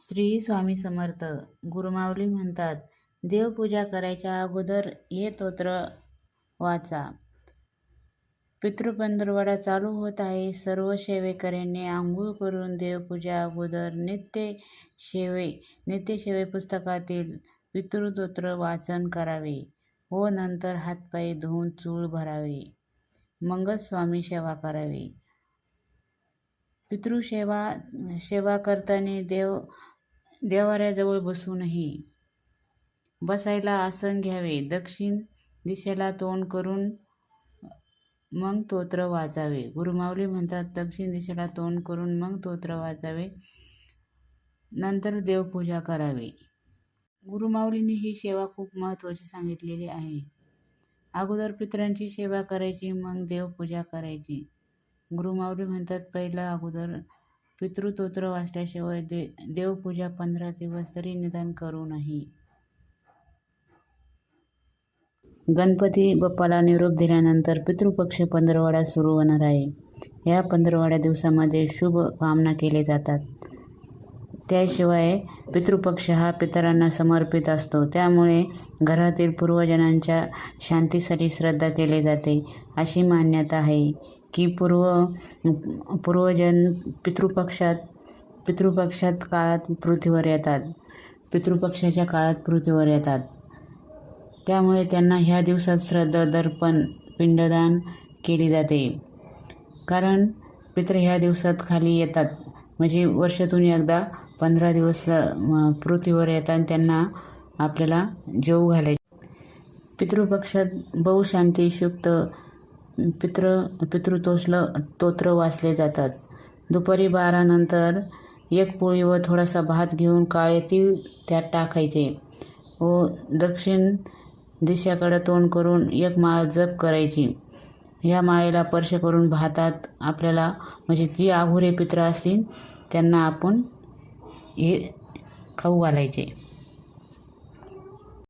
श्री स्वामी समर्थ. गुरुमावली म्हणतात देवपूजा करायच्या अगोदर हे तोत्र वाचा. पितृपंधरवडा चालू होत आहे. सर्व सेवेकऱ्यांनी आंघोळ करून देवपूजा अगोदर नित्य शेवे नित्यसेवे पुस्तकातील पितृतोत्र वाचन करावे. व नंतर हातपाय धुवून चूळ भरावे. मंगल स्वामी सेवा करावी. पितृसेवा सेवा करताना देव देवाऱ्याजवळ बसू नये बसायला आसन घ्यावे. दक्षिण दिशेला तोंड करून मग तोत्र वाचावे गुरुमाऊली म्हणतात दक्षिण दिशेला तोंड करून मग तोत्र वाचावे नंतर देवपूजा करावी. गुरुमावलीने ही सेवा खूप महत्त्वाची सांगितलेली आहे. अगोदर पितरांची सेवा करायची मग देवपूजा करायची. गुरुमाऊली म्हणतात पहिला अगोदर पितृतोत्र वाचल्याशिवाय दे देवपूजा पंधरा दिवस तरी निदान करू नये गणपती बाप्पाला निरोप दिल्यानंतर पितृपक्ष पंधरवाडा सुरू होणार आहे. या पंधरवाड्या दिवसामध्ये शुभ कामना केले जातात. त्याशिवाय पितृपक्ष हा पितरांना समर्पित असतो. त्यामुळे घरातील पूर्वजनांच्या शांतीसाठी श्रद्धा केली जाते अशी मान्यता आहे. की पूर्व पूर्वजन पितृपक्षात पितृपक्षात काळात पृथ्वीवर येतात. पितृपक्षाच्या काळात पृथ्वीवर येतात. त्यामुळे त्यांना ह्या दिवसात श्रद्धा दर्पण पिंडदान केली जाते. कारण पित्र ह्या दिवसात खाली येतात. म्हणजे वर्षातून एकदा पंधरा दिवस पृथ्वीवर येतात त्यांना आपल्याला जेऊ घालायचे. पितृपक्षात बहुशांती शुक्त पितृ पितृतोषलं तोत्र वाचले जातात. दुपारी बारानंतर एक पोळी व थोडासा भात घेऊन काळे तीळ त्यात टाकायचे व दक्षिण दिशेकडे तोंड करून एक माळ जप करायची. या माळेला स्पर्श करून भातात आपल्याला म्हणजे जी आघुरे पित्र असतील त्यांना आपण हे खाऊ घालायचे.